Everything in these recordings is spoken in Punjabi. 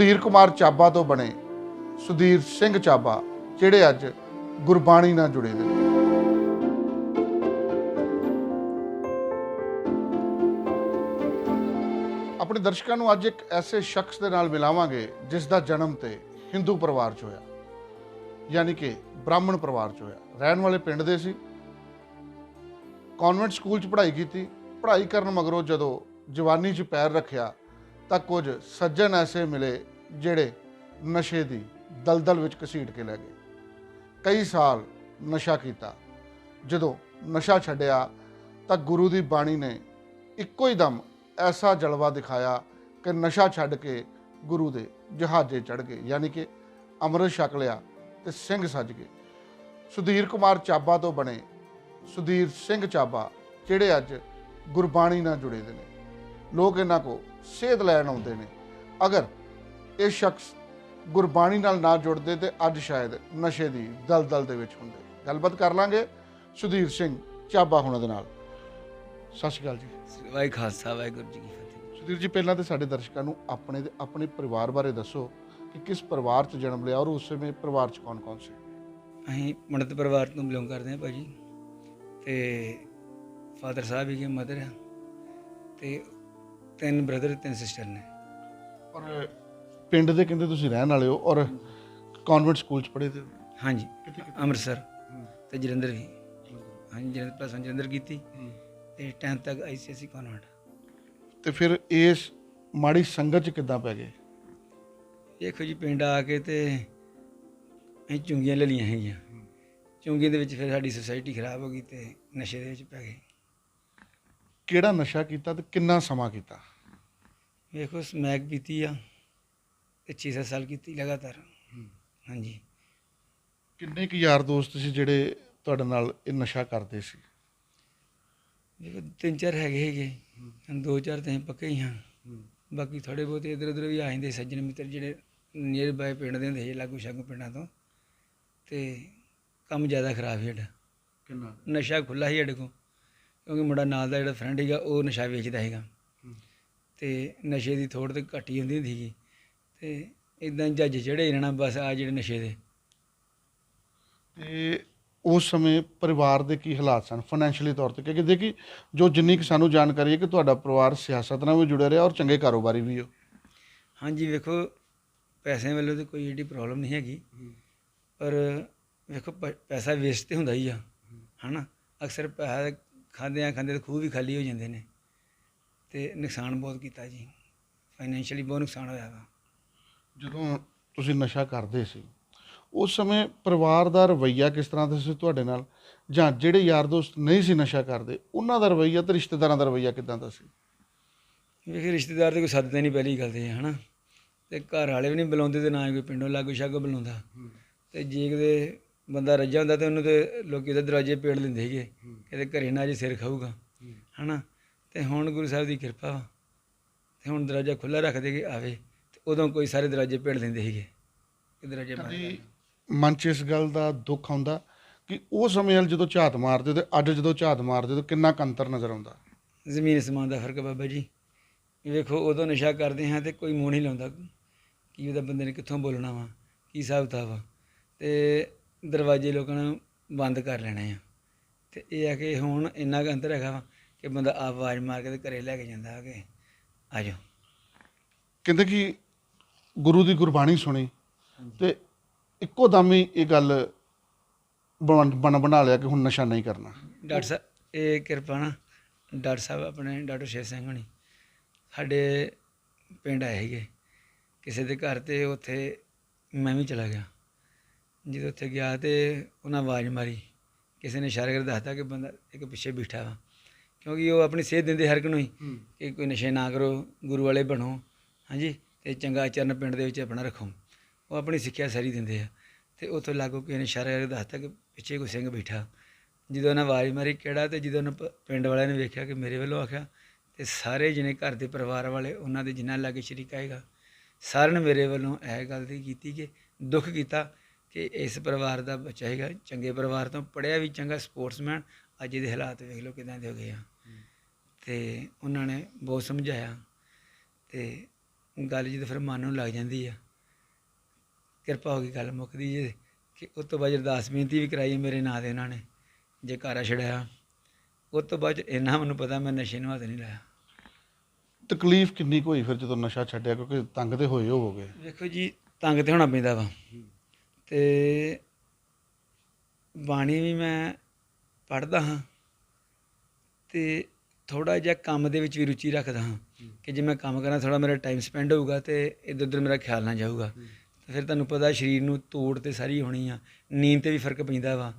ਸੁਧੀਰ ਕੁਮਾਰ ਚਾਬਾ ਤੋਂ ਬਣੇ ਸੁਧੀਰ ਸਿੰਘ ਚਾਬਾ, ਜਿਹੜੇ ਅੱਜ ਗੁਰਬਾਣੀ ਨਾਲ ਜੁੜੇ ਨੇ। ਆਪਣੇ ਦਰਸ਼ਕਾਂ ਨੂੰ ਅੱਜ ਇੱਕ ਐਸੇ ਸ਼ਖਸ ਦੇ ਨਾਲ ਮਿਲਾਵਾਂਗੇ, ਜਿਸ ਦਾ ਜਨਮ ਤੇ ਹਿੰਦੂ ਪਰਿਵਾਰ 'ਚ ਹੋਇਆ। ਯਾਨੀ ਕਿ ਬ੍ਰਾਹਮਣ ਪਰਿਵਾਰ 'ਚ ਹੋਇਆ। ਰਹਿਣ ਵਾਲੇ ਪਿੰਡ ਦੇ ਸੀ। ਕਨਵੈਂਟ ਸਕੂਲ 'ਚ ਪੜ੍ਹਾਈ ਕੀਤੀ। ਪੜ੍ਹਾਈ ਕਰਨ ਮਗਰੋਂ ਜਦੋਂ ਜਵਾਨੀ 'ਚ ਪੈਰ ਰੱਖਿਆ, ਤਾਂ ਕੁਝ ਸੱਜਣ ਐਸੇ ਮਿਲੇ ਜਿਹੜੇ ਨਸ਼ੇ ਦੀ ਦਲਦਲ ਵਿੱਚ ਘਸੀਟ ਕੇ ਲੈ ਗਏ। ਕਈ ਸਾਲ ਨਸ਼ਾ ਕੀਤਾ। ਜਦੋਂ ਨਸ਼ਾ ਛੱਡਿਆ ਤਾਂ ਗੁਰੂ ਦੀ ਬਾਣੀ ਨੇ ਇੱਕੋ ਹੀ ਦਮ ਐਸਾ ਜਲਵਾ ਦਿਖਾਇਆ ਕਿ ਨਸ਼ਾ ਛੱਡ ਕੇ ਗੁਰੂ ਦੇ ਜਹਾਜ਼ੇ ਚੜ ਗਏ। ਯਾਨੀ ਕਿ ਅੰਮ੍ਰਿਤ ਛਕ ਲਿਆ ਤੇ ਸਿੰਘ ਸੱਜ ਗਏ। ਸੁਧੀਰ ਕੁਮਾਰ ਚਾਬਾ ਤੋਂ ਬਣੇ ਸੁਧੀਰ ਸਿੰਘ ਚਾਬਾ, ਜਿਹੜੇ ਅੱਜ ਗੁਰਬਾਣੀ ਨਾਲ ਜੁੜੇ ਦੇ ਨੇ। ਲੋਕ ਇਹਨਾਂ ਕੋ ਸੇਧ ਲੈਣ ਆਉਂਦੇ ਨੇ। ਅਗਰ ਇਹ ਸ਼ਖਸ ਗੁਰਬਾਣੀ ਨਾਲ ਨਾ ਜੁੜਦੇ ਤੇ ਅੱਜ ਸ਼ਾਇਦ ਨਸ਼ੇ ਦੀ ਦਲਦਲ ਦੇ ਵਿੱਚ ਹੁੰਦੇ। ਗੱਲਬਾਤ ਕਰ ਲਾਂਗੇ ਸੁਧੀਰ ਸਿੰਘ ਚਾਬਾ ਹੁਣਾਂ ਦੇ ਨਾਲ। ਸਤਿ ਸ਼੍ਰੀ ਅਕਾਲ ਜੀ। ਵਾਹਿ ਖਾਲਸਾ ਵਾਹਿਗੁਰੂ ਜੀ ਕੀ ਫਤਿਹ। ਸੁਧੀਰ ਜੀ ਪਹਿਲਾਂ ਤੇ ਸਾਡੇ ਦਰਸ਼ਕਾਂ ਨੂੰ ਆਪਣੇ ਦੇ ਆਪਣੇ ਪਰਿਵਾਰ ਬਾਰੇ ਦੱਸੋ ਕਿ ਕਿਸ ਪਰਿਵਾਰ 'ਚ ਜਨਮ ਲਿਆ ਔਰ ਉਸ ਸਮੇਂ ਪਰਿਵਾਰ 'ਚ ਕੌਣ-ਕੌਣ ਸੀ? ਅਸੀਂ ਪੰਡਤ ਪਰਿਵਾਰ ਤੋਂ ਬਿਲੋਂਗ ਕਰਦੇ ਹਾਂ ਭਾਜੀ ਤੇ ਫਾਦਰ ਸਾਹਿਬ ਹੀ ਮਦਰ ਆ ਤੇ ਤਿੰਨ ਬ੍ਰਦਰ ਤਿੰਨ ਸਿਸਟਰ ਨੇ। ਔਰ ਪਿੰਡ ਦੇ ਕਹਿੰਦੇ ਤੁਸੀਂ ਰਹਿਣ ਵਾਲੇ ਹੋ ਔਰ ਕਨਵੈਂਟ ਸਕੂਲ 'ਚ ਪੜ੍ਹੇ ਤੇ ਹਾਂਜੀ ਅੰਮ੍ਰਿਤਸਰ ਤੇ ਜਲੰਧਰ ਵੀ। ਹਾਂਜੀ ਜਲੰਧਰ ਪਲੱਸ ਜਲੰਧਰ ਕੀਤੀ ਤੇ 10th ਤੱਕ ਆਈਸੀਐਸਈ ਕਨਵੈਂਟ ਤੇ ਫਿਰ ਇਸ ਮਾੜੀ ਸੰਗਤ 'ਚ ਕਿੱਦਾਂ ਪੈ ਗਏ? ਦੇਖੋ ਜੀ ਪਿੰਡ ਆ ਕੇ ਤੇ ਅਸੀਂ ਚੁੰਗੀਆਂ ਲੈ ਲਈਆਂ ਹੈਗੀਆਂ। ਚੁੰਗੀਆਂ ਦੇ ਵਿੱਚ ਫਿਰ ਸਾਡੀ ਸੁਸਾਇਟੀ ਖਰਾਬ ਹੋ ਗਈ ਤੇ ਨਸ਼ੇ ਦੇ ਵਿੱਚ ਪੈ ਗਏ। ਕਿਹੜਾ ਨਸ਼ਾ ਕੀਤਾ ਤੇ ਕਿੰਨਾ ਸਮਾਂ ਕੀਤਾ? ਵੇਖੋ ਸਮੈਕ ਪੀਤੀ ਆ। ਤੇ 6-7 ਸਾਲ ਕੀਤੀ ਲਗਾਤਾਰ। ਹਾਂਜੀ। ਕਿੰਨੇ ਕੁ ਯਾਰ ਦੋਸਤ ਸੀ ਜਿਹੜੇ ਤੁਹਾਡੇ ਨਾਲ ਇਹ ਨਸ਼ਾ ਕਰਦੇ ਸੀ? ਵੇਖੋ ਤਿੰਨ ਚਾਰ ਹੈਗੇ ਹੈਗੇ ਦੋ ਚਾਰ ਤਾਂ ਅਸੀਂ ਪੱਕੇ ਹੀ ਹਾਂ। ਬਾਕੀ ਥੋੜੇ ਬਹੁਤੇ ਇਧਰ ਉਧਰ ਵੀ ਆ ਜਾਂਦੇ ਸੱਜਣ ਮਿੱਤਰ ਜਿਹੜੇ ਨੀਅਰ ਬਾਏ ਪਿੰਡ ਦੇ ਹੁੰਦੇ ਸੀ ਲਾਗੂ ਸ਼ਾਗੂ ਪਿੰਡਾਂ ਤੋਂ। ਤੇ ਕੰਮ ਜ਼ਿਆਦਾ ਖਰਾਬ ਸੀ ਸਾਡਾ। ਕਿੰਨਾ? ਨਸ਼ਾ ਖੁੱਲਾ ਸੀ ਸਾਡੇ ਕੋਲ। ਕਿਉਂਕਿ ਮੁੰਡਾ ਨਾਲ ਦਾ ਜਿਹੜਾ ਫਰੈਂਡ ਸੀਗਾ ਉਹ ਨਸ਼ਾ ਵੇਚਦਾ ਹੈਗਾ ਤੇ ਨਸ਼ੇ ਦੀ ਥੋੜ ਤੇ ਘੱਟ ਹੀ ਹੁੰਦੀ ਹੁੰਦੀ ਸੀਗੀ। ਤੇ ਇਦਾਂ ਜੱਜ ਚੜੇ ਰਹਿਣਾ ਬਸ ਆ ਜਿਹੜੇ ਨਸ਼ੇ ਦੇ। ਤੇ ਉਸ ਸਮੇਂ ਪਰਿਵਾਰ ਦੇ ਕੀ ਹਾਲਾਤ ਸਨ ਫਾਈਨੈਂਸ਼ੀਅਲੀ ਤੌਰ ਤੇ? ਕਿਉਂਕਿ ਦੇਖੀ ਜੋ ਜਿੰਨੀ ਕਿ ਸਾਨੂੰ ਜਾਣਕਾਰੀ ਹੈ ਕਿ ਤੁਹਾਡਾ ਪਰਿਵਾਰ ਸਿਆਸਤ ਨਾਲ ਵੀ ਜੁੜਿਆ ਰਿਹਾ ਔਰ ਚੰਗੇ ਕਾਰੋਬਾਰੀ ਵੀ ਹੋ। ਹਾਂਜੀ ਵੇਖੋ ਪੈਸੇ ਵੱਲੋਂ ਤਾਂ ਕੋਈ ਏਡੀ ਪ੍ਰੋਬਲਮ ਨਹੀਂ ਹੈਗੀ। ਪਰ ਵੇਖੋ ਪੈਸਾ ਵੇਸਟ ਤੇ ਹੁੰਦਾ ਹੀ ਆ ਹਨਾ? ਅਕਸਰ ਪੈਸਾ ਖਾਂਦੇ ਆ ਖਾਂਦੇ ਤਾਂ ਖੂਹ ਵੀ ਖਾਲੀ ਹੋ ਜਾਂਦੇ ਨੇ। ਤੇ ਨੁਕਸਾਨ ਬਹੁਤ ਕੀਤਾ ਜੀ। ਫਾਈਨੈਂਸ਼ੀਅਲੀ ਬਹੁਤ ਨੁਕਸਾਨ ਹੋਇਆ ਵਾ। ਜਦੋਂ ਤੁਸੀਂ ਨਸ਼ਾ ਕਰਦੇ ਸੀ ਉਸ ਸਮੇਂ ਪਰਿਵਾਰ ਦਾ ਰਵੱਈਆ ਕਿਸ ਤਰ੍ਹਾਂ ਦਾ ਸੀ ਤੁਹਾਡੇ ਨਾਲ? ਜਾਂ ਜਿਹੜੇ ਯਾਰ ਦੋਸਤ ਨਹੀਂ ਸੀ ਨਸ਼ਾ ਕਰਦੇ ਉਹਨਾਂ ਦਾ ਰਵੱਈਆ ਤੇ ਰਿਸ਼ਤੇਦਾਰਾਂ ਦਾ ਰਵੱਈਆ ਕਿਦਾਂ ਦਾ ਸੀ? ਵੇਖੇ ਰਿਸ਼ਤੇਦਾਰ ਤੇ ਕੋਈ ਸੱਦਦੇ ਨਹੀਂ ਪਹਿਲੀ ਗੱਲ ਤੇ ਹਨਾ? ਤੇ ਘਰ ਵਾਲੇ ਵੀ ਨਹੀਂ ਬੁਲਾਉਂਦੇ ਤੇ ਨਾ ਹੀ ਕੋਈ ਪਿੰਡੋਂ ਲਾਗੂ ਸ਼ਾਗੋ ਬੁਲਾਉਂਦਾ। ਤੇ ਜੇ ਕਿਤੇ ਬੰਦਾ ਰੱਜਾ ਹੁੰਦਾ ਤੇ ਉਹਨੂੰ ਤੇ ਲੋਕੀ ਦੇ ਦਰਵਾਜ਼ੇ ਪੇੜ ਲੈਂਦੇ ਸੀਗੇ। ਕਿਤੇ ਘਰੇ ਨਾ ਜੇ ਸਿਰ ਖਾਊਗਾ ਹਨਾ? ਤੇ ਹੁਣ ਗੁਰੂ ਸਾਹਿਬ ਦੀ ਕਿਰਪਾ ਵਾ। ਤੇ ਹੁਣ ਦਰਵਾਜ਼ਾ ਖੁੱਲਾ ਰੱਖਦੇ ਕਿ ਆਵੇ। ਉਦੋਂ ਕੋਈ ਸਾਰੇ ਦਰਵਾਜ਼ੇ ਪੇੜ ਲੈਂਦੇ ਸੀਗੇ ਕਿ ਦਰਵਾਜ਼ੇ ਬੰਦ ਕਦੀ ਮਨ 'ਚ ਇਸ ਗੱਲ ਦਾ ਦੁੱਖ ਆਉਂਦਾ ਕਿ ਉਹ ਸਮੇਂ ਵੱਲ ਜਦੋਂ ਝਾਤ ਮਾਰਦੇ ਤੇ ਅੱਜ ਜਦੋਂ ਝਾਤ ਮਾਰਦੇ ਤਾਂ ਕਿੰਨਾ ਕੁ ਅੰਤਰ ਨਜ਼ਰ ਆਉਂਦਾ? ਜ਼ਮੀਨ ਸਮਾਨ ਦਾ ਫ਼ਰਕ ਹੈ ਬਾਬਾ ਜੀ। ਵੇਖੋ ਉਦੋਂ ਨਸ਼ਾ ਕਰਦੇ ਹਾਂ ਤੇ ਕੋਈ ਮੂੰਹ ਨਹੀਂ ਲਾਉਂਦਾ। ਕੀ ਉਹਦਾ ਬੰਦੇ ਨੇ ਕਿੱਥੋਂ ਬੋਲਣਾ ਵਾ? ਕੀ ਹਿਸਾਬ ਕਿਤਾਬ ਵਾ ਤੇ ਦਰਵਾਜ਼ੇ ਲੋਕਾਂ ਨੇ ਬੰਦ ਕਰ ਲੈਣੇ ਆ। ਤੇ ਇਹ ਆ ਕਿ ਹੁਣ ਇੰਨਾ ਕੁ ਅੰਤਰ ਹੈਗਾ ਵਾ ਕਿ ਬੰਦਾ ਆਪ ਆਵਾਜ਼ ਮਾਰ ਕੇ ਤੇ ਘਰੇ ਲੈ ਕੇ ਜਾਂਦਾ ਆ ਕਿ। ਆ ਜਾਓ। ਕਹਿੰਦੇ ਕਿ ਗੁਰੂ ਦੀ ਗੁਰਬਾਣੀ ਸੁਣੀ ਤੇ ਇੱਕੋ ਦਮ ਹੀ ਇਹ ਗੱਲ ਬਣ ਬਣ ਲਿਆ ਕਿ ਹੁਣ ਨਸ਼ਾ ਨਹੀਂ ਕਰਨਾ। ਡਾਕਟਰ ਸਾਹਿਬ ਇਹ ਕਿਰਪਾ ਨਾ ਡਾਕਟਰ ਸਾਹਿਬ ਆਪਣੇ ਡਾਕਟਰ ਸ਼ੇਰ ਸਿੰਘ ਹੋਣੀ ਸਾਡੇ ਪਿੰਡ ਆਏ ਸੀਗੇ। ਕਿਸੇ ਦੇ ਘਰ ਤੇ ਉੱਥੇ ਮੈਂ ਵੀ ਚਲਾ ਗਿਆ। ਜਦੋਂ ਉੱਥੇ ਗਿਆ ਤੇ ਉਹਨਾਂ ਆਵਾਜ਼ ਮਾਰੀ। ਕਿਸੇ ਨੇ ਇਸ਼ਾਰਾ ਕਰਕੇ ਦੱਸਤਾ ਕਿ ਬੰਦਾ ਇੱਕ ਪਿੱਛੇ ਬੈਠਾ ਵਾ। ਕਿਉਂਕਿ ਉਹ ਆਪਣੀ ਸੇਧ ਦਿੰਦੇ ਹਰ ਇੱਕ ਨੂੰ ਹੀ। ਕਿ ਕੋਈ ਨਸ਼ੇ ਨਾ ਕਰੋ ਗੁਰੂ ਵਾਲੇ ਬਣੋ। ਹਾਂਜੀ? ਤੇ ਚੰਗਾ ਆਚਰਨ ਪਿੰਡ ਦੇ ਵਿੱਚ ਆਪਣਾ ਰੱਖੋ। ਉਹ ਆਪਣੀ ਸਿੱਖਿਆ ਸਾਰੀ ਦਿੰਦੇ ਆ। ਤੇ ਉੱਥੋਂ ਲਾਗੂ ਕਿਸੇ ਨੇ ਇਸ਼ਾਰਾ ਕਰਕੇ ਦੱਸਤਾ ਕਿ ਪਿੱਛੇ ਕੋਈ ਸਿੰਘ ਬੈਠਾ। ਜਦੋਂ ਉਹਨਾਂ ਆਵਾਜ਼ ਮਾਰੀ ਕਿਹੜਾ ਤੇ ਜਦੋਂ ਉਹਨਾਂ ਪਿੰਡ ਵਾਲਿਆਂ ਨੇ ਵੇਖਿਆ ਕਿ ਮੇਰੇ ਵੱਲੋਂ ਆਖਿਆ ਤੇ ਸਾਰੇ ਜਿਹਨੇ ਘਰ ਦੇ ਪਰਿਵਾਰ ਵਾਲੇ ਉਹਨਾਂ ਦੇ ਜਿਨ੍ਹਾਂ ਲਾਗੇ ਸ਼ਰੀਕ ਆਏਗਾ ਸਾਰਿਆਂ ਨੇ ਮੇਰੇ ਵੱਲੋਂ ਇਹ ਗੱਲ ਦੀ ਕੀਤੀ ਕਿ ਦੁੱਖ ਕੀਤਾ ਕਿ ਇਸ ਪਰਿਵਾਰ ਦਾ ਬੱਚਾ ਹੈਗਾ। ਚੰਗੇ ਪਰਿਵਾਰ ਤੋਂ ਪੜਿਆ ਵੀ ਚੰਗਾ ਸਪੋਰਟਸਮੈਨ ਅੱਜ ਇਹਦੇ ਹਾਲਾਤ ਵੇਖ ਲਓ ਕਿਦਾਂ ਦੇ ਹੋ ਗਏ ਆ। ਤੇ ਉਹਨਾਂ ਨੇ ਬਹੁਤ ਸਮਝਾਇਆ। ਤੇ ਗੱਲ ਜਦੋਂ ਫਿਰ ਮਨ ਨੂੰ ਲੱਗ ਜਾਂਦੀ ਆ। ਕਿਰਪਾ ਹੋ ਗਈ ਗੱਲ ਮੁੱਕਦੀ ਜੇ। ਕਿ ਉਸ ਤੋਂ ਬਾਅਦ ਅਰਦਾਸ ਬੇਨਤੀ ਵੀ ਕਰਾਈ ਮੇਰੇ ਨਾਂ ਦੇ ਉਹਨਾਂ ਨੇ ਜੇ ਘਰ ਛੜਾਇਆ ਉਸ ਤੋਂ ਬਾਅਦ ਇੰਨਾ ਮੈਨੂੰ ਪਤਾ ਮੈਂ ਨਸ਼ੇ ਨੂੰ ਹੱਥ ਨਹੀਂ ਲਾਇਆ। ਤਕਲੀਫ ਕਿੰਨੀ ਹੋਈ ਫਿਰ ਜਦੋਂ ਨਸ਼ਾ ਛੱਡਿਆ? ਕਿਉਂਕਿ ਤੰਗ ਤੇ ਹੋਏ ਹੋਵੋਗੇ। ਵੇਖੋ ਜੀ ਤੰਗ ਤੇ ਹੋਣਾ ਪੈਂਦਾ ਵਾ। ਤੇ ਬਾਣੀ ਵੀ ਮੈਂ ਪੜ੍ਹਦਾ ਹਾਂ। ਤੇ ਥੋੜਾ ਜਿਹਾ ਕੰਮ ਦੇ ਵਿੱਚ ਵੀ ਰੁਚੀ ਰੱਖਦਾ ਹਾਂ। ਕਿ ਜੇ ਮੈਂ ਕੰਮ ਕਰਾਂ ਥੋੜਾ ਮੇਰਾ ਟਾਈਮ ਸਪੈਂਡ ਹੋਊਗਾ ਤੇ ਇੱਧਰ ਉੱਧਰ ਮੇਰਾ ਖਿਆਲ ਨਾ ਜਾਊਗਾ। ਤੇ ਫਿਰ ਤੁਹਾਨੂੰ ਪਤਾ ਸਰੀਰ ਨੂੰ ਤੋੜ ਤੇ ਸਾਰੀ ਹੋਣੀ ਆ ਨੀਂਦ ਤੇ ਵੀ ਫ਼ਰਕ ਪੈਂਦਾ ਵਾ।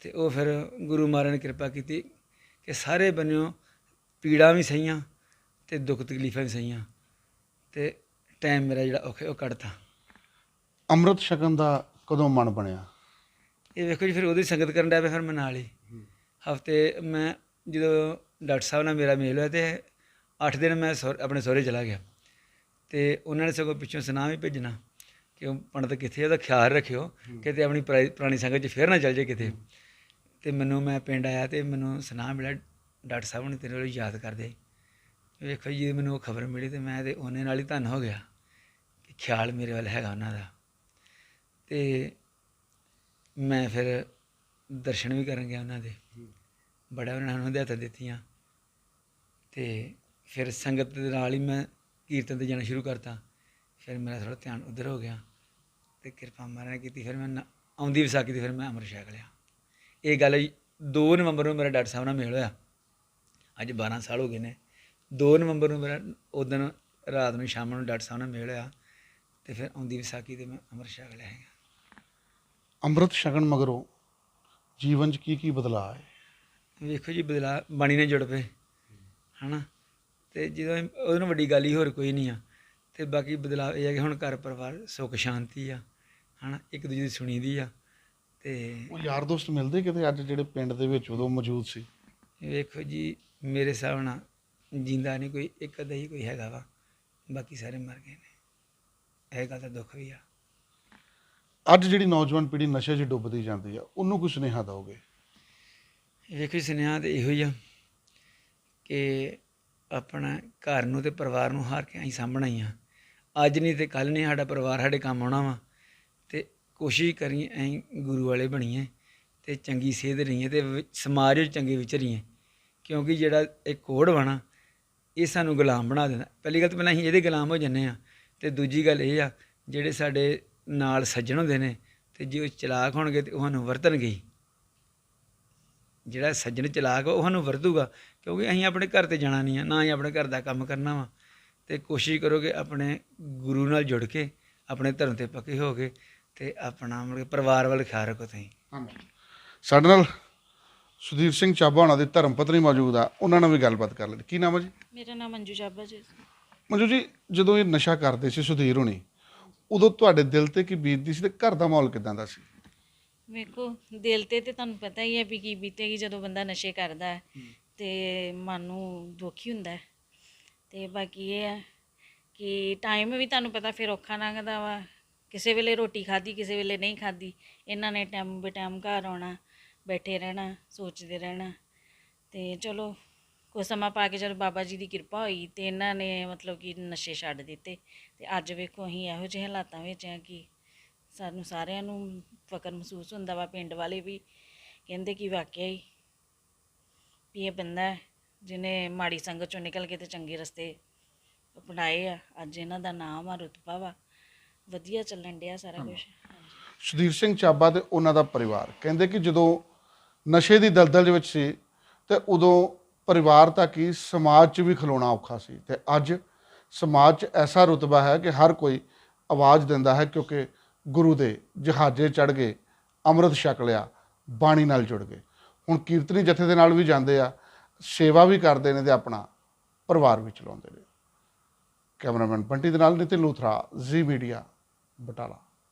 ਤੇ ਉਹ ਫਿਰ ਗੁਰੂ ਮਹਾਰਾਜ ਨੇ ਕਿਰਪਾ ਕੀਤੀ ਕਿ ਸਾਰੇ ਬੰਨਿਓ ਪੀੜਾ ਵੀ ਸਹੀਆਂ ਤੇ ਦੁੱਖ ਤਕਲੀਫਾਂ ਵੀ ਸਹੀਆਂ। ਤੇ ਟਾਈਮ ਮੇਰਾ ਜਿਹੜਾ ਔਖਾ ਉਹ ਕੱਢਤਾ। ਅੰਮ੍ਰਿਤ ਛਕਣ ਦਾ ਕਦੋਂ ਮਨ ਬਣਿਆ? ਇਹ ਵੇਖੋ ਜੀ ਫਿਰ ਉਹਦੀ ਸੰਗਤ ਕਰਨ ਡਿਆ ਪਿਆ ਫਿਰ ਮੈਂ ਨਾਲ ਹੀ। ਹਫ਼ਤੇ ਮੈਂ ਜਦੋਂ ਡਾਕਟਰ ਸਾਹਿਬ ਨਾਲ ਮੇਰਾ ਮੇਲ ਹੋਇਆ ਤੇ 8 ਦਿਨ ਮੈਂ ਆਪਣੇ ਸਹੁਰੇ ਚਲਾ ਗਿਆ ਤੇ ਉਹਨਾਂ ਨੇ ਸਗੋਂ ਪਿੱਛੋਂ ਸੁਨਾਹ ਵੀ ਭੇਜਣਾ ਕਿ ਉਹ ਪੰਡਤ ਕਿੱਥੇ ਉਹਦਾ ਖਿਆਲ ਰੱਖਿਓ ਕਿਤੇ ਆਪਣੀ ਪੁਰਾਣੀ ਸੰਗਤ 'ਚ ਫੇਰ ਨਾ ਚੱਲ ਜੇ ਕਿਤੇ। ਤੇ ਮੈਨੂੰ ਮੈਂ ਪਿੰਡ ਆਇਆ ਤੇ ਮੈਨੂੰ ਸੁਨਾਹ ਮਿਲਿਆ ਡਾਕਟਰ ਸਾਹਿਬ ਨੇ ਤੇਰੇ ਵੱਲ ਯਾਦ ਕਰਦੇ। ਵੇਖੋ ਜੀ ਮੈਨੂੰ ਉਹ ਖਬਰ ਮਿਲੀ ਤੇ ਮੈਂ ਤੇ ਉਹਨੇ ਨਾਲ ਹੀ ਧੰਨ ਹੋ ਗਿਆ ਕਿ ਖਿਆਲ ਮੇਰੇ ਵੱਲ ਹੈਗਾ ਉਹਨਾਂ ਦਾ। ਤੇ ਮੈਂ ਫਿਰ ਦਰਸ਼ਨ ਵੀ ਕਰਨ ਗਿਆ ਉਹਨਾਂ ਦੇ। ਬੜਾ ਉਹਨਾਂ ਨੂੰ ਹਦਾਇਤਾਂ ਦਿੱਤੀਆਂ। ਤੇ ਫਿਰ ਸੰਗਤ ਦੇ ਨਾਲ ਹੀ ਮੈਂ ਕੀਰਤਨ ਤੇ ਜਾਣਾ ਸ਼ੁਰੂ ਕਰਤਾ। ਫਿਰ ਮੇਰਾ ਥੋੜਾ ਧਿਆਨ ਉਧਰ ਹੋ ਗਿਆ ਤੇ ਕਿਰਪਾ ਮਹਾਰਾਜ ਨੇ ਕੀਤੀ ਫਿਰ ਮੈਂ ਆਉਂਦੀ ਵਿਸਾਖੀ ਤੇ ਫਿਰ ਮੈਂ ਅੰਮ੍ਰਿਤ ਛਕ ਲਿਆ। ਇਹ ਗੱਲ 2 ਨਵੰਬਰ ਨੂੰ ਮੇਰਾ ਡਾਕਟਰ ਸਾਹਿਬ ਨਾਲ ਮੇਲ ਹੋਇਆ। ਅੱਜ 12 ਸਾਲ ਹੋ ਗਏ ਨੇ। 2 ਨਵੰਬਰ ਨੂੰ ਮੇਰਾ ਉਦੋਂ ਰਾਤ ਨੂੰ ਸ਼ਾਮ ਨੂੰ ਡਾਕਟਰ ਸਾਹਿਬ ਨਾਲ ਮੇਲ ਹੋਇਆ ਤੇ ਫਿਰ ਆਉਂਦੀ ਵਿਸਾਖੀ ਤੇ ਮੈਂ ਅੰਮ੍ਰਿਤ ਛਕ ਲਿਆ ਹੈਗਾ। ਅੰਮ੍ਰਿਤ ਛਕਣ ਮਗਰੋਂ ਜੀਵਨ 'ਚ ਕੀ ਕੀ ਬਦਲਾਅ ਆਏ? ਵੇਖੋ ਜੀ ਬਦਲਾ ਬਾਣੀ ਨਾਲ ਜੁੜ ਪਏ। ਹਨਾ? ਤੇ ਜਦੋਂ ਉਹਦੇ ਨਾਲ ਵੱਡੀ ਗੱਲ ਹੀ ਹੋਰ ਕੋਈ ਨਹੀਂ ਆ। ਤੇ ਬਾਕੀ ਬਦਲਾਅ ਇਹ ਹੈ ਕਿ ਹੁਣ ਘਰ ਪਰਿਵਾਰ ਸੁੱਖ ਸ਼ਾਂਤੀ ਆ ਹਨਾ ਇੱਕ ਦੂਜੇ ਦੀ ਸੁਣੀ ਦੀ ਆ ਤੇ ਉਹ ਯਾਰ ਦੋਸਤ ਮਿਲਦੇ ਕਿਤੇ ਅੱਜ ਜਿਹੜੇ ਪਿੰਡ ਦੇ ਵਿੱਚ ਉਦੋਂ ਮੌਜੂਦ ਸੀ? ਵੇਖੋ ਜੀ ਮੇਰੇ ਹਿਸਾਬ ਨਾਲ ਜਿੰਦਾ ਨਹੀਂ ਕੋਈ ਇੱਕ ਅੱਧਾ ਹੀ ਕੋਈ ਹੈਗਾ ਵਾ ਬਾਕੀ ਸਾਰੇ ਮਰ ਗਏ ਨੇ। ਇਹ ਗੱਲ ਦਾ ਦੁੱਖ ਵੀ ਆ। ਅੱਜ ਜਿਹੜੀ ਨੌਜਵਾਨ ਪੀੜ੍ਹੀ ਨਸ਼ੇ 'ਚ ਡੁੱਬਦੀ ਜਾਂਦੀ ਆ ਉਹਨੂੰ ਕੁਝ ਸੁਨੇਹਾ ਦਿਓਗੇ? ਵੇਖੋ ਜੀ ਸੁਨੇਹਾ ਤੇ ਇਹੋ ਹੀ ਆ ਕਿ ਆਪਣਾ ਘਰ ਨੂੰ ਤੇ ਪਰਿਵਾਰ ਨੂੰ ਹਾਰ ਕੇ ਅਸੀਂ ਸਾਂਭਣਾ ਹੀ ਆ। ਅੱਜ ਨਹੀਂ ਤੇ ਕੱਲ ਨਹੀਂ ਸਾਡਾ ਪਰਿਵਾਰ ਸਾਡੇ ਕੰਮ ਆਉਣਾ ਵਾ। ਤੇ ਕੋਸ਼ਿਸ਼ ਕਰੀਏ ਅਸੀਂ ਗੁਰੂ ਵਾਲੇ ਬਣੀਏ ਤੇ ਚੰਗੀ ਸੇਧ ਰਹੀਏ ਤੇ ਸਮਾਜ ਵਿੱਚ ਚੰਗੇ ਵਿਚਰੀਏ। ਕਿਉਂਕਿ ਜਿਹੜਾ ਇਹ ਕੋੜ ਬਣਾ ਇਹ ਸਾਨੂੰ ਗੁਲਾਮ ਬਣਾ ਦਿੰਦਾ। ਪਹਿਲੀ ਗੱਲ ਤਾਂ ਪਹਿਲਾਂ ਅਸੀਂ ਇਹਦੇ ਗੁਲਾਮ ਹੋ ਜੰਨੇ ਆ ਤੇ ਦੂਜੀ ਗੱਲ ਇਹ ਆ ਜਿਹੜੇ ਸਾਡੇ ਨਾਲ ਸੱਜਣ ਹੁੰਦੇ ਨੇ ਤੇ ਜੇ ਉਹ ਚਲਾਕ ਹੋਣਗੇ ਤੇ ਉਹ ਸਾਨੂੰ ਵਰਤਣਗੇ ਜਿਹੜਾ ਸੱਜਣ ਚਲਾਕ ਆ, ਉਹ ਸਾਨੂੰ ਵਰਤੂਗਾ। ਕਿਉਂਕਿ ਅਸੀਂ ਆਪਣੇ ਘਰ ਤੇ ਜਾਣਾ ਨਹੀਂ ਆ ਨਾ ਹੀ ਆਪਣੇ ਘਰ ਦਾ ਕੰਮ ਕਰਨਾ ਵਾ। ਤੇ ਕੋਸ਼ਿਸ਼ ਕਰੋ ਕਿ ਆਪਣੇ ਗੁਰੂ ਨਾਲ ਜੁੜ ਕੇ ਆਪਣੇ ਧਰਮ ਤੇ ਪੱਕੇ ਹੋ ਕੇ ਤੇ ਆਪਣਾ ਮਤਲਬ ਪਰਿਵਾਰ ਵੱਲ ਖਿਆਲ ਰੱਖੋ ਤੁਸੀਂ। ਹਾਂਜੀ। ਸਾਡੇ ਨਾਲ ਸੁਦੀਪ ਸਿੰਘ ਚਾਬਾ ਹੋਣਾ ਦੀ ਧਰਮ ਪਤਨੀ ਮੌਜੂਦ ਆ ਉਹਨਾਂ ਨਾਲ ਵੀ ਗੱਲਬਾਤ ਕਰ ਲੈਣੀ ਕੀ ਨਾਮ ਹੈ ਜੀ? ਮੇਰਾ ਨਾਮ ਮੰਜੂ ਚਾਬਾ ਜੀ। ਮੰਜੂ ਜੀ ਜਦੋਂ ਇਹ ਨਸ਼ਾ ਕਰਦੇ ਸੀ ਸੁਧੀਰ ਹੋਣੀ ਉਦੋਂ ਤੁਹਾਡੇ ਦਿਲ ਤੇ ਕੀ ਬੀਤਦੀ ਸੀ ਤੇ ਘਰ ਦਾ ਮਾਹੌਲ ਕਿਦਾਂ ਦਾ ਸੀ? ਵੇਖੋ ਦਿਲ ਤੇ ਤੇ ਤੁਹਾਨੂੰ ਪਤਾ ਹੀ ਹੈ ਵੀ ਕੀ ਬੀਤੇਗੀ ਜਦੋਂ ਬੰਦਾ ਨਸ਼ੇ ਕਰਦਾ ਹੈ। ਤੇ ਮਨ ਨੂੰ ਦੁੱਖ ਹੀ ਹੁੰਦਾ ਹੈ। ਤੇ ਬਾਕੀ ਇਹ ਹੈ ਕਿ ਟਾਈਮ ਵੀ ਤੁਹਾਨੂੰ ਪਤਾ ਫਿਰ ਔਖਾ ਲੰਘਦਾ ਵਾ। ਕਿਸੇ ਵੇਲੇ ਰੋਟੀ ਖਾਧੀ, ਕਿਸੇ ਵੇਲੇ ਨਹੀਂ ਖਾਧੀ। ਇਹਨਾਂ ਨੇ ਟਾਈਮ ਬੇ ਟਾਈਮ ਘਰ ਆਉਣਾ, ਬੈਠੇ ਰਹਿਣਾ, ਸੋਚਦੇ ਰਹਿਣਾ। ਤੇ ਚਲੋ, ਕੁਛ ਸਮਾਂ ਪਾ ਕੇ ਜਦੋਂ ਬਾਬਾ ਜੀ ਦੀ ਕਿਰਪਾ ਹੋਈ ਤੇ ਇਹਨਾਂ ਨੇ ਮਤਲਬ ਕਿ ਨਸ਼ੇ ਛੱਡ ਦਿੱਤੇ। ਤੇ ਅੱਜ ਵੇਖੋ ਅਸੀਂ ਇਹੋ ਜਿਹੇ ਹਾਲਾਤਾਂ ਵਿੱਚ ਆ ਕਿ ਸਾਨੂੰ ਸਾਰਿਆਂ ਨੂੰ ਫਕਰ ਮਹਿਸੂਸ ਹੁੰਦਾ ਵਾ। ਪਿੰਡ ਵਾਲੇ ਵੀ ਕਹਿੰਦੇ ਕਿ ਵਾਕਿਆ ਹੀ ਵੀ ਇਹ ਬੰਦਾ ਜਿਹਨੇ ਮਾੜੀ ਸੰਗਤ ਚੋਂ ਨਿਕਲ ਕੇ ਤੇ ਚੰਗੇ ਰਸਤੇ ਅਪਣਾਏ ਆ। ਅੱਜ ਇਹਨਾਂ ਦਾ ਨਾਮ ਆ ਰੁਤਬਾ ਵਾ। ਵਧੀਆ ਚੱਲਣ ਡਿਆ ਸਾਰਾ ਕੁਝ ਸੁਧੀਰ ਸਿੰਘ ਚਾਬਾ ਤੇ ਉਹਨਾਂ ਦਾ ਪਰਿਵਾਰ। ਕਹਿੰਦੇ ਕਿ ਜਦੋਂ ਨਸ਼ੇ ਦੀ ਦਲਦਲ ਦੇ ਵਿੱਚ ਸੀ ਤੇ ਉਦੋਂ ਪਰਿਵਾਰ ਤੱਕ ਹੀ ਸਮਾਜ 'ਚ ਵੀ ਖਲੋਣਾ ਔਖਾ ਸੀ ਤੇ ਅੱਜ ਸਮਾਜ 'ਚ ਐਸਾ ਰੁਤਬਾ ਹੈ ਕਿ ਹਰ ਕੋਈ ਆਵਾਜ਼ ਦਿੰਦਾ ਹੈ ਕਿਉਂਕਿ ਗੁਰੂ ਦੇ ਜਹਾਜ਼ੇ ਚੜ ਗਏ ਅੰਮ੍ਰਿਤ ਛਕ ਲਿਆ ਬਾਣੀ ਨਾਲ ਜੁੜ ਗਏ। ਹੁਣ ਕੀਰਤਨੀ ਜਥੇ ਦੇ ਨਾਲ ਵੀ ਜਾਂਦੇ ਆ, ਸੇਵਾ ਵੀ ਕਰਦੇ ਨੇ ਤੇ ਆਪਣਾ ਪਰਿਵਾਰ ਵੀ ਚਲਾਉਂਦੇ ਨੇ। ਕੈਮਰਾਮੈਨ ਬੰਟੀ ਦੇ ਨਾਲ ਨਿਤਿਨ ਲੂਥਰਾ, ਜ਼ੀ ਮੀਡੀਆ, ਬਟਾਲਾ।